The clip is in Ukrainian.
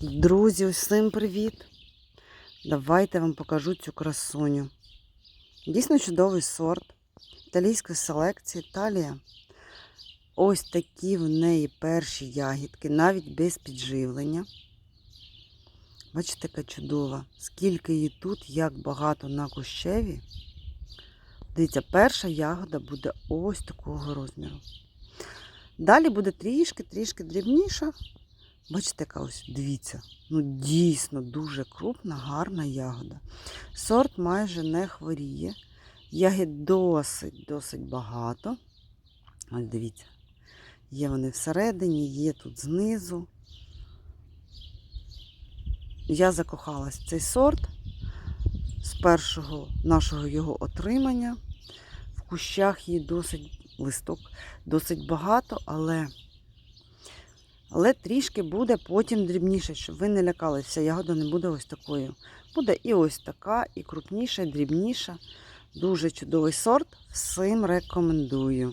Друзі, усім привіт! Давайте я вам покажу цю красуню. Дійсно чудовий сорт італійської селекції Італія. Ось такі в неї перші ягідки, навіть без підживлення. Бачите, яка чудова. Скільки її тут, як багато на кущеві. Дивіться, перша ягода буде ось такого розміру. Далі буде трішки-трішки дрібніша. Бачите, яка ось, дивіться, ну дійсно дуже крупна, гарна ягода. Сорт майже не хворіє. Ягід досить, досить багато. Ось дивіться, є вони всередині, є тут знизу. Я закохалась в цей сорт з першого нашого його отримання. В кущах її досить листок, досить багато, але але трішки буде потім дрібніше, щоб ви не лякалися. Ягода не буде ось такою. Буде і ось така, і крупніша, і дрібніша. Дуже чудовий сорт. Всім рекомендую.